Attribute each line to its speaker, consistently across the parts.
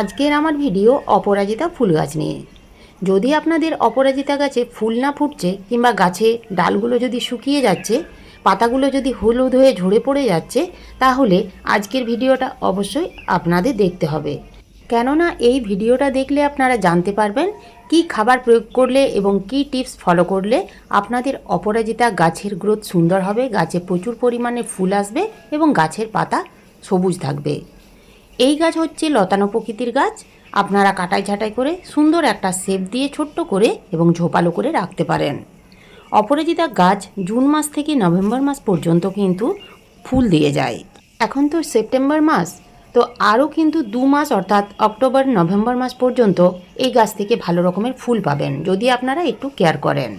Speaker 1: আজকের আমার ভিডিও অপরাজিতা ফুল গাছ নিয়ে। যদি আপনাদের অপরাজিতা গাছে ফুল না ফুটছে কিংবা গাছে ডালগুলো যদি শুকিয়ে যাচ্ছে, পাতাগুলো যদি হলুদ হয়ে ঝরে পড়ে যাচ্ছে, তাহলে আজকের ভিডিওটা অবশ্যই আপনাদের দেখতে হবে। কেননা এই ভিডিওটা দেখলে আপনারা জানতে পারবেন কি খাবার প্রয়োগ করলে এবং কি টিপস ফলো করলে আপনাদের অপরাজিতা গাছের গ্রোথ সুন্দর হবে, গাছে প্রচুর পরিমাণে ফুল আসবে এবং গাছের পাতা সবুজ থাকবে। এই গাছ হচ্ছে লতানো প্রকৃতির গাছ। আপনারা কাটাই ছাটাই করে সুন্দর একটা শেপ দিয়ে ছোট্ট করে এবং ঝোপালো করে রাখতে পারেন। অপরাজিতা গাছ জুন মাস থেকে নভেম্বর মাস পর্যন্ত কিন্তু ফুল দিয়ে যায়। এখন তো সেপ্টেম্বর মাস, তো আরও কিন্তু দু মাস অর্থাৎ অক্টোবর, নভেম্বর মাস পর্যন্ত এই গাছ থেকে ভালো রকমের ফুল পাবেন, যদি আপনারা একটু কেয়ার করেন।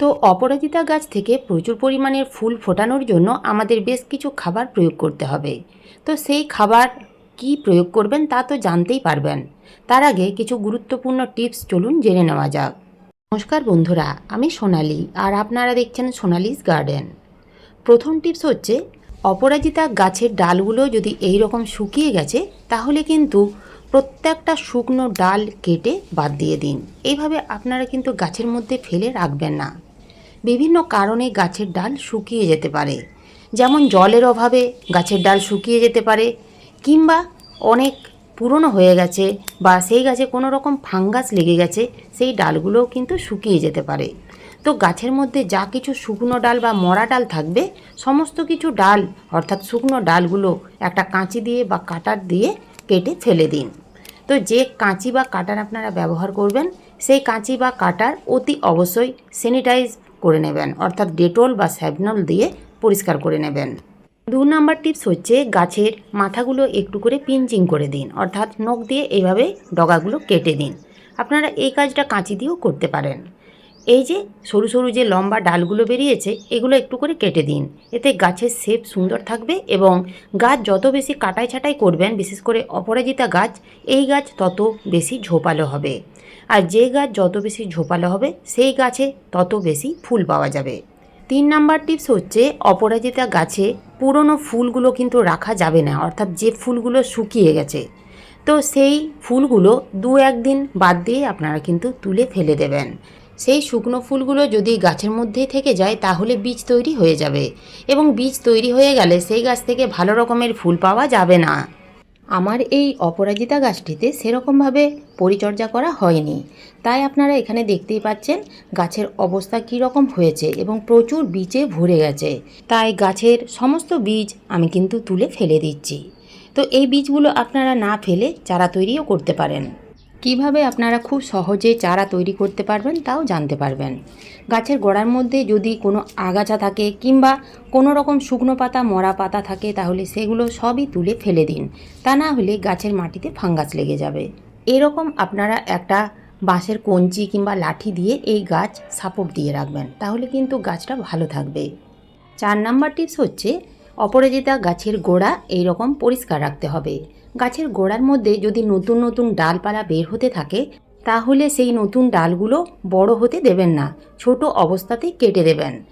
Speaker 1: তো অপরাজিতা গাছ থেকে প্রচুর পরিমাণের ফুল ফোটানোর জন্য আমাদের বেশ কিছু খাবার প্রয়োগ করতে হবে। তো সেই খাবার কি প্রয়োগ করবেন তা তো জানতেই পারবেন। তার আগে কিছু গুরুত্বপূর্ণ টিপস চলুন জেনে নেওয়া যাক। নমস্কার বন্ধুরা, আমি সোনালি, আর আপনারা দেখছেন সোনালিস গার্ডেন। প্রথম টিপস হচ্ছে, অপরাজিতা গাছের ডালগুলো যদি এই রকম শুকিয়ে গেছে, তাহলে কিন্তু প্রত্যেকটা শুকনো ডাল কেটে বাদ দিয়ে দিন। এইভাবে আপনারা কিন্তু গাছের মধ্যে ফেলে রাখবেন না। বিভিন্ন কারণে গাছের ডাল শুকিয়ে যেতে পারে। যেমন জলের অভাবে গাছের ডাল শুকিয়ে যেতে পারে, কিংবা অনেক পুরনো হয়ে গেছে বা সেই গাছে কোনো রকম ফাঙ্গাস লেগে গেছে, সেই ডালগুলোও কিন্তু শুকিয়ে যেতে পারে। তো গাছের মধ্যে যা কিছু শুকনো ডাল বা মরা ডাল থাকবে, সমস্ত কিছু ডাল, অর্থাৎ শুকনো ডালগুলো একটা কাঁচি দিয়ে বা কাটার দিয়ে কেটে ফেলে দিন। তো যে কাঁচি বা কাটার আপনারা ব্যবহার করবেন, সেই কাঁচি বা কাটার অতি অবশ্যই স্যানিটাইজ করে নেবেন, অর্থাৎ ডেটল বা স্যাবনল দিয়ে পরিষ্কার করে নেবেন। দু নাম্বার টিপস হচ্ছে গাছের মাথাগুলো একটু করে পিঞ্চিং করে দিন, অর্থাৎ নখ দিয়ে এইভাবে ডগাগুলো কেটে দিন। আপনারা এই কাজটা কাঁচি দিয়েও করতে পারেন। এই যে সরু সরু যে লম্বা ডালগুলো বেরিয়েছে, এগুলো একটু করে কেটে দিন। এতে গাছের শেপ সুন্দর থাকবে এবং গাছ যত বেশি কাটাই ছাটাই করবেন, বিশেষ করে অপরাজিতা গাছ, এই গাছ তত বেশি ঝোপালো হবে। আর যে গাছ যত বেশি ঝোপালো হবে, সেই গাছে তত বেশি ফুল পাওয়া যাবে। তিন নাম্বার টিপস হচ্ছে অপরাজিতা গাছে পুরনো ফুলগুলো কিন্তু রাখা যাবে না, অর্থাৎ যে ফুলগুলো শুকিয়ে গেছে। তো সেই ফুলগুলো দু একদিন বাদ দিয়ে আপনারা কিন্তু তুলে ফেলে দেবেন। সেই শুকনো ফুলগুলো যদি গাছের মধ্যেই থেকে যায়, তাহলে বীজ তৈরি হয়ে যাবে এবং বীজ তৈরি হয়ে গেলে সেই গাছ থেকে ভালো রকমের ফুল পাওয়া যাবে না। আমার এই অপরাজিতা গাছটিতে সেরকমভাবে পরিচর্যা করা হয়নি। তাই আপনারা এখানে দেখতেই পাচ্ছেন গাছের অবস্থা কী রকম হয়েছে এবং প্রচুর বীজে ভরে গেছে। তাই গাছের সমস্ত বীজ আমি কিন্তু তুলে ফেলে দিচ্ছি। তো এই বীজগুলো আপনারা না ফেলে চারা তৈরিও করতে পারেন। কীভাবে আপনারা খুব সহজে চারা তৈরি করতে পারবেন তাও জানতে পারবেন। গাছের গোড়ার মধ্যে যদি কোনো আগাছা থাকে কিংবা কোনো রকম শুকনো পাতা, মরা পাতা থাকে তাহলে সেগুলো সবই তুলে ফেলে দিন। তা না হলে গাছের মাটিতে ফাঙ্গাস লেগে যাবে। এরকম আপনারা একটা বাঁশের কঞ্চি কিংবা লাঠি দিয়ে এই গাছ সাপোর্ট দিয়ে রাখবেন, তাহলে কিন্তু গাছটা ভালো থাকবে। চার নাম্বার টিপস হচ্ছে অপরাজিতা গাছের গোড়া এই রকম পরিষ্কার রাখতে হবে। গাছের গোড়ার মধ্যে যদি নতুন নতুন ডালপালা বের হতে থাকে, তাহলে সেই নতুন ডালগুলো বড় হতে দেবেন না, ছোট অবস্থাতেই কেটে দেবেন।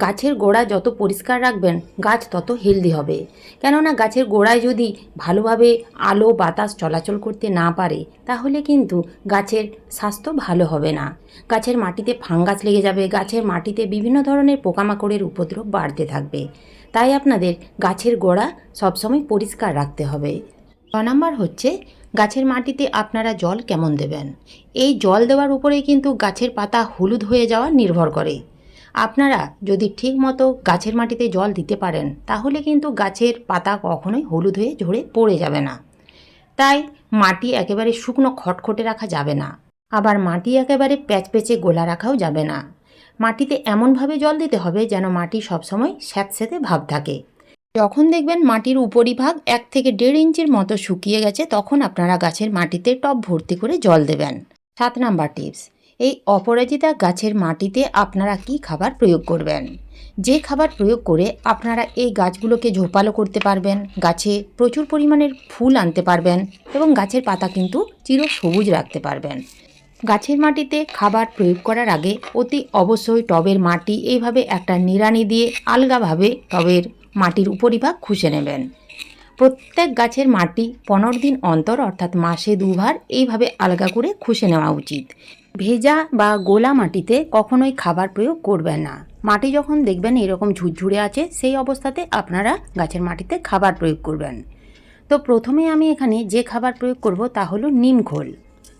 Speaker 1: গাছের গোড়া যত পরিষ্কার রাখবেন, গাছ তত হেলদি হবে। কেননা গাছের গোড়ায় যদি ভালোভাবে আলো, বাতাস চলাচল করতে না পারে, তাহলে কিন্তু গাছের স্বাস্থ্য ভালো হবে না। গাছের মাটিতে ফাঙ্গাস লেগে যাবে, গাছের মাটিতে বিভিন্ন ধরনের পোকামাকড়ের উপদ্রব বাড়তে থাকবে। তাই আপনাদের গাছের গোড়া সবসময় পরিষ্কার রাখতে হবে। ছ নাম্বার হচ্ছে, গাছের মাটিতে আপনারা জল কেমন দেবেন? এই জল দেওয়ার উপরেই কিন্তু গাছের পাতা হলুদ হয়ে যাওয়া নির্ভর করে। আপনারা যদি ঠিক মতো গাছের মাটিতে জল দিতে পারেন, তাহলে কিন্তু গাছের পাতা কখনোই হলুদ হয়ে ঝরে পড়ে যাবে না। তাই মাটি একেবারে শুকনো খটখটে রাখা যাবে না। আবার মাটি একেবারে প্যাচপেচে গোলা রাখাও যাবে না। মাটিতে এমনভাবে জল দিতে হবে যেন মাটি সবসময় স্যাঁতস্যাঁতে ভাব থাকে। যখন দেখবেন মাটির উপরিভাগ এক থেকে দেড় ইঞ্চির মতো শুকিয়ে গেছে, তখন আপনারা গাছের মাটিতে টব ভর্তি করে জল দেবেন। সাত নাম্বার টিপস এই অপরাজিতা গাছের মাটিতে আপনারা কি খাবার প্রয়োগ করবেন? যে খাবার প্রয়োগ করে আপনারা এই গাছগুলোকে ঝোপালো করতে পারবেন, গাছে প্রচুর পরিমাণের ফুল আনতে পারবেন এবং গাছের পাতা কিন্তু চির সবুজ রাখতে পারবেন। গাছের মাটিতে খাবার প্রয়োগ করার আগে অতি অবশ্যই টবের মাটি এইভাবে একটা নিড়ানি দিয়ে আলগাভাবে টবের মাটির উপরিভাগ খুশে নেবেন। প্রত্যেক গাছের মাটি পনেরো দিন অন্তর অর্থাৎ মাসে দুবার এইভাবে আলগা করে খুশে নেওয়া উচিত। ভেজা বা গোলা মাটিতে কখনোই খাবার প্রয়োগ করবেন না। মাটি যখন দেখবেন এরকম ঝুরঝুরে আছে, সেই অবস্থাতে আপনারা গাছের মাটিতে খাবার প্রয়োগ করবেন। তো প্রথমে আমি এখানে যে খাবার প্রয়োগ করব তা হলো নিম খোল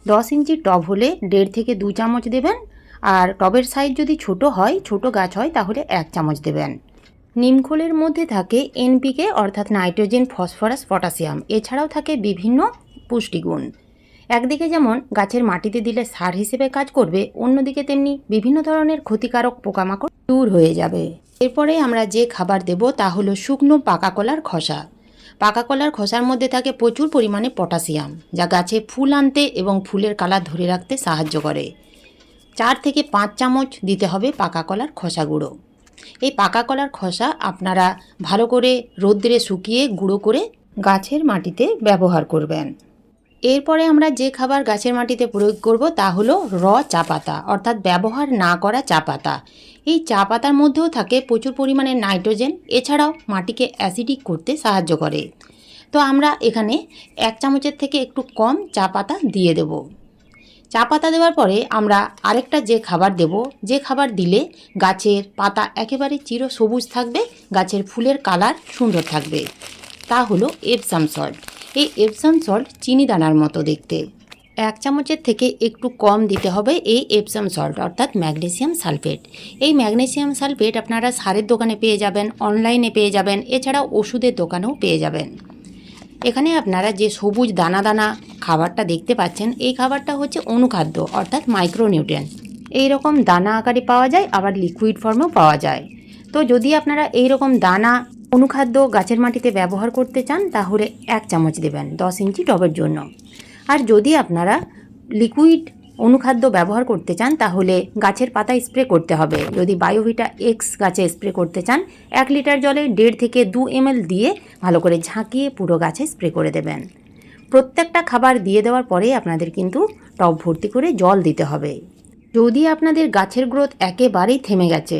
Speaker 1: দশ ইঞ্চি টব হলে দেড় থেকে দু চামচ দেবেন আর টবের সাইজ যদি ছোট হয়, ছোট গাছ হয়, তাহলে এক চামচ দেবেন। নিমখোলের মধ্যে থাকে এনপিকে, অর্থাৎ নাইট্রোজেন, ফসফরাস, পটাশিয়াম। এছাড়াও থাকে বিভিন্ন পুষ্টিগুণ। একদিকে যেমন গাছের মাটিতে দিলে সার হিসেবে কাজ করবে, অন্যদিকে তেমনি বিভিন্ন ধরনের ক্ষতিকারক পোকামাকড় দূর হয়ে যাবে। এরপরে আমরা যে খাবার দেব তা হলো শুকনো পাকা কলার খসা। পাকা কলার খোসার মধ্যে থাকে প্রচুর পরিমাণে পটাশিয়াম, যা গাছে ফুল আনতে এবং ফুলের কালার ধরে রাখতে সাহায্য করে। চার থেকে পাঁচ চামচ দিতে হবে পাকা কলার খোসা গুঁড়ো। এই পাকা কলার খোসা আপনারা ভালো করে রোদ্রে শুকিয়ে গুঁড়ো করে গাছের মাটিতে ব্যবহার করবেন। এরপরে আমরা যে খাবার গাছের মাটিতে প্রয়োগ করব তা হলো র চা পাতা, অর্থাৎ ব্যবহার না করা চা পাতা। এই চা পাতার মধ্যেও থাকে প্রচুর পরিমাণে নাইট্রোজেন, এছাড়াও মাটিকে অ্যাসিডিক করতে সাহায্য করে। তো আমরা এখানে এক চামচের থেকে একটু কম চা পাতা দিয়ে দেব। চা পাতা দেওয়ার পরে আমরা আরেকটা যে খাবার দেব, যে খাবার দিলে গাছের পাতা একেবারে চির সবুজ থাকবে, গাছের ফুলের কালার সুন্দর থাকবে। তা হলো এপসাম সল্ট এই এপসাম সল্ট চিনি দানার মতো দেখতে। এক চামচের থেকে একটু কম দিতে হবে এই এপসাম সল্ট অর্থাৎ ম্যাগনেসিয়াম সালফেট। এই ম্যাগনেসিয়াম সালফেট আপনারা সারের দোকানে পেয়ে যাবেন, অনলাইনে পেয়ে যাবেন, এছাড়াও ওষুধের দোকানেও পেয়ে যাবেন। এখানে আপনারা যে সবুজ দানা দানা খাবারটা দেখতে পাচ্ছেন, এই খাবারটা হচ্ছে অনুখাদ্য, অর্থাৎ মাইক্রোনিউট্রিয়েন্ট এই রকম দানা আকারে পাওয়া যায়, আবার লিকুইড ফর্মেও পাওয়া যায়। তো যদি আপনারা এই রকম দানা অনুখাদ্য গাছের মাটিতে ব্যবহার করতে চান, তাহলে এক চামচ দেবেন, দশ ইঞ্চি টবের জন্য। আর যদি আপনারা লিকুইড অনুখাদ্য ব্যবহার করতে চান, তাহলে গাছের পাতায় স্প্রে করতে হবে। যদি বায়োভিটা এক্স গাছে স্প্রে করতে চান, এক লিটার জলে দেড় থেকে দু এমএল দিয়ে ভালো করে ঝাঁকিয়ে পুরো গাছে স্প্রে করে দেবেন। প্রত্যেকটা খাবার দিয়ে দেওয়ার পরে আপনাদের কিন্তু টব ভর্তি করে জল দিতে হবে। যদি আপনাদের গাছের গ্রোথ একেবারেই থেমে গেছে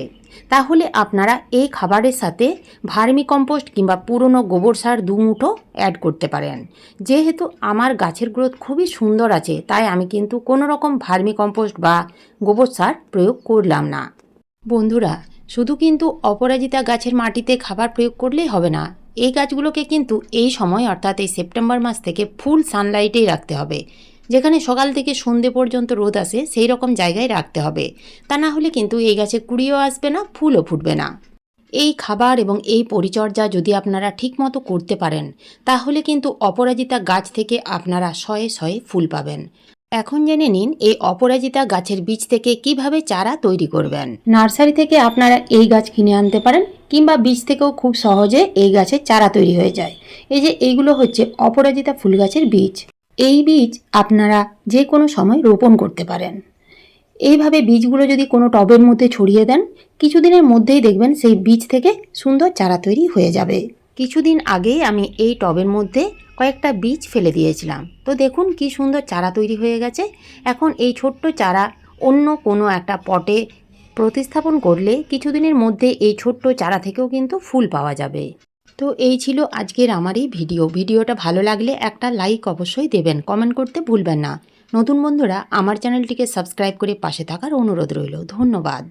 Speaker 1: তাহলে আপনারা এই খাবারের সাথে ভার্মি কম্পোস্ট কিংবা পুরনো গোবর সার দু মুঠো অ্যাড করতে পারেন। যেহেতু আমার গাছের গ্রোথ খুবই সুন্দর আছে, তাই আমি কিন্তু কোনো রকম ভার্মি কম্পোস্ট বা গোবর সার প্রয়োগ করলাম না। বন্ধুরা, শুধু কিন্তু অপরাজিতা গাছের মাটিতে খাবার প্রয়োগ করলেই হবে না, এই গাছগুলোকে কিন্তু এই সময়, অর্থাৎ এই সেপ্টেম্বর মাস থেকে ফুল সানলাইটেই রাখতে হবে। যেখানে সকাল থেকে সন্ধে পর্যন্ত রোদ আসে সেই রকম জায়গায় রাখতে হবে। তা না হলে কিন্তু এই গাছে কুড়িও আসবে না, ফুলও ফুটবে না। এই খাবার এবং এই পরিচর্যা যদি আপনারা ঠিকমতো করতে পারেন, তাহলে কিন্তু অপরাজিতা গাছ থেকে আপনারা শয়ে শয়ে ফুল পাবেন। এখন জেনে নিন, এই অপরাজিতা গাছের বীজ থেকে কীভাবে চারা তৈরি করবেন? নার্সারি থেকে আপনারা এই গাছ কিনে আনতে পারেন, কিংবা বীজ থেকেও খুব সহজে এই গাছের চারা তৈরি হয়ে যায়। এই যে, এইগুলো হচ্ছে অপরাজিতা ফুল গাছের বীজ। এই বীজ আপনারা যে কোনো সময় রোপণ করতে পারেন। এইভাবে বীজগুলো যদি কোনো টবের মধ্যে ছড়িয়ে দেন, কিছুদিনের মধ্যেই দেখবেন সেই বীজ থেকে সুন্দর চারা তৈরি হয়ে যাবে। কিছুদিন আগেই আমি এই টবের মধ্যে কয়েকটা বীজ ফেলে দিয়েছিলাম। তো দেখুন কি সুন্দর চারা তৈরি হয়ে গেছে। এখন এই ছোট্ট চারা অন্য কোনো একটা পটে প্রতিস্থাপন করলে কিছুদিনের মধ্যে এই ছোট্ট চারা থেকেও কিন্তু ফুল পাওয়া যাবে। তো এই ছিল আজকের আমার এই ভিডিও। ভিডিওটা ভালো লাগলে একটা লাইক অবশ্যই দেবেন। কমেন্ট করতে ভুলবেন না। নতুন বন্ধুরা, আমার চ্যানেলটিকে সাবস্ক্রাইব করে পাশে থাকার অনুরোধ রইল। ধন্যবাদ।